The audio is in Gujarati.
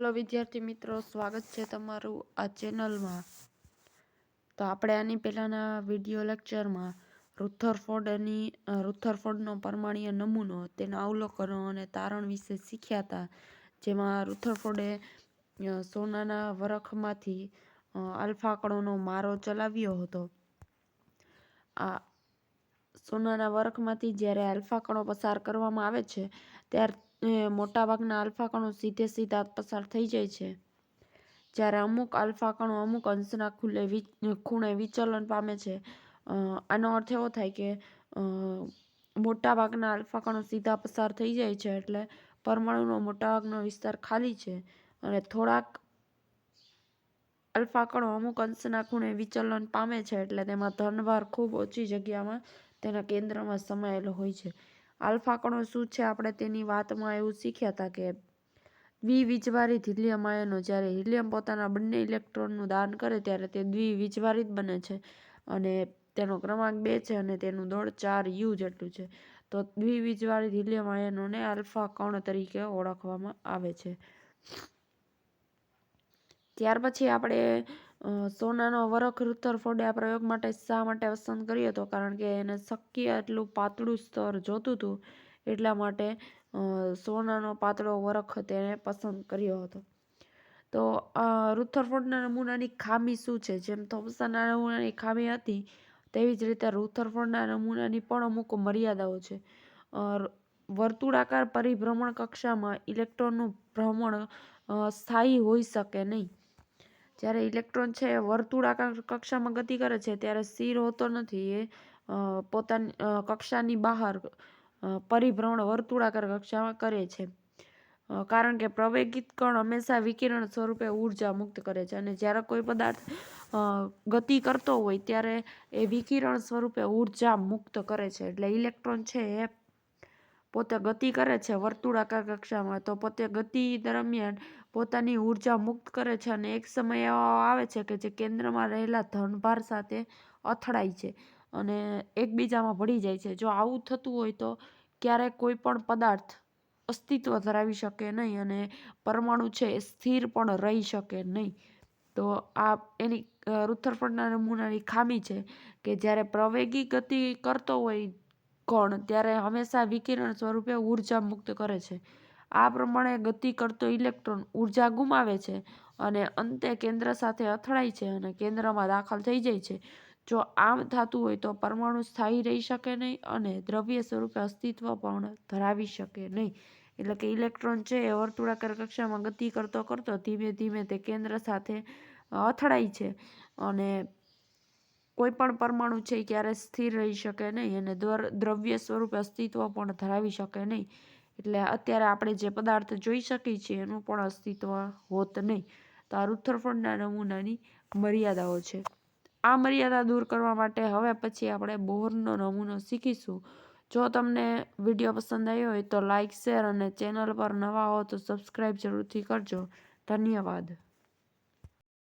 હેલો વિદ્યાર્થી મિત્રો, સ્વાગત છે તમારું આ ચેનલમાં. તો આપણે આની પહેલાંના વીડિયો લેક્ચરમાં રુથરફોર્ડની રુથરફોર્ડનો પરમાણીય નમૂનો, તેના અવલોકનો અને તારણ વિશે શીખ્યા હતા. જેમાં રુથરફોર્ડે સોનાના વરખમાંથી આલ્ફા કણોનો મારો ચલાવ્યો હતો. આ સોનાના વરખમાંથી જ્યારે આલ્ફા કણો પસાર કરવામાં આવે છે, ત્યારે મોટાભાગના આલ્ફા કણો સીધે સીધા પસાર થઈ જાય છે. જ્યારે અમુક આલ્ફા કણો અમુક અંશના ખુલ્લે ખૂણે વિચલન પામે છે. આનો અર્થ એવો થાય કે મોટાભાગના આલ્ફા કણો સીધા પસાર થઈ જાય છે એટલે પરમાણુનો મોટાભાગનો વિસ્તાર ખાલી છે. અને થોડાક આલ્ફા કણો અમુક અંશના ખૂણે વિચલન પામે છે એટલે તેમાં ધનભાર ખૂબ ઓછી જગ્યામાં તેના કેન્દ્રમાં સમાયેલો હોય છે. આલ્ફા કણો શું છે? આપણે તેની વાતમાં એવું શીખ્યા હતા કે દ્વિવીજભારિત હિલિયમ આયનો, જ્યારે હિલિયમ પોતાના બંને ઇલેક્ટ્રોનનું દાન કરે ત્યારે તે દ્વિવીજભારિત બને છે અને તેનો ક્રમાંક બે છે અને તેનું દળ ચાર યુ જેટલું છે. તો દ્વિવિજવાળી હિલિયમ આયનોને આલ્ફા કણ તરીકે ઓળખવામાં આવે છે. ત્યાર પછી આપણે સોનાનો વરખ રુથરફોર્ડે આ પ્રયોગ માટે શા માટે પસંદ કર્યો હતો કારણ કે એને શક્ય એટલું પાતળું સ્તર જોતું હતું, એટલા માટે સોનાનો પાતળો વરખ તેણે પસંદ કર્યો હતો. તો રુથરફોર્ડના નમૂનાની ખામી શું છે? જેમ થોમ્સનના નમૂનાની ખામી હતી, તેવી જ રીતે રૂથરફોડના નમૂનાની પણ અમુક મર્યાદાઓ છે. વર્તુળાકાર પરિભ્રમણ કક્ષામાં ઇલેક્ટ્રોનનું ભ્રમણ સ્થાયી હોઈ શકે નહીં. જ્યારે ઇલેક્ટ્રોન છે એ વર્તુળાકાર કક્ષામાં ગતિ કરે છે, ત્યારે સ્થિર હોતો નથી. એ પોતાની કક્ષાની બહાર પરિભ્રમણ વર્તુળાકાર કક્ષામાં કરે છે. કારણ કે પ્રવેગિત કણ હંમેશા વિકિરણ સ્વરૂપે ઊર્જા મુક્ત કરે છે અને જ્યારે કોઈ પદાર્થ ગતિ કરતો હોય ત્યારે એ વિકિરણ સ્વરૂપે ઊર્જા મુક્ત કરે છે. એટલે ઇલેક્ટ્રોન છે એ પોતે ગતિ કરે છે વર્તુળાકાર કક્ષામાં, તો પોતે ગતિ દરમિયાન પોતાની ઊર્જા મુક્ત કરે છે અને એક સમય એવો આવે છે કે જે કેન્દ્રમાં રહેલા ધનભાર સાથે અથડાય છે અને એકબીજામાં ભળી જાય છે. જો આવું થતું હોય તો ક્યારેક કોઈ પણ પદાર્થ અસ્તિત્વ ધરાવી શકે નહીં અને પરમાણુ છે એ સ્થિર પણ રહી શકે નહીં. તો આ એની રુથરફોર્ડના નમૂનાની ખામી છે કે જ્યારે પ્રવેગી ગતિ કરતો હોય કણ? ત્યારે હંમેશા વિકિરણ સ્વરૂપે ઊર્જા મુક્ત કરે છે. આ પ્રમાણે ગતિ કરતો ઇલેક્ટ્રોન ઊર્જા ગુમાવે છે અને અંતે કેન્દ્ર સાથે અથડાય છે અને કેન્દ્રમાં દાખલ થઈ જાય છે. જો આમ થતું હોય તો પરમાણુ સ્થાયી રહી શકે નહીં અને દ્રવ્ય સ્વરૂપે અસ્તિત્વ પણ ધરાવી શકે નહીં. એટલે કે ઇલેક્ટ્રોન છે એ વર્તુળાકાર કક્ષામાં ગતિ કરતો કરતો ધીમે ધીમે તે કેન્દ્ર સાથે અથડાય છે અને કોઈ પણ પરમાણુ છે એ ક્યારે સ્થિર રહી શકે નહીં અને દ્રવ્ય સ્વરૂપે અસ્તિત્વ પણ ધરાવી શકે નહીં. એટલે અત્યારે આપણે જે પદાર્થ જોઈ શકીએ છીએ એનું પણ અસ્તિત્વ હોત નહીં. તો આ રુથરફોર્ડના નમૂનાની મર્યાદાઓ છે. આ મર્યાદા દૂર કરવા માટે હવે પછી આપણે બોહરનો નમૂનો શીખીશું. જો તમને વીડિયો પસંદ આવ્યો હોય તો લાઇક શેર અને ચેનલ પર નવા હો તો સબસ્ક્રાઈબ જરૂરથી કરજો. ધન્યવાદ.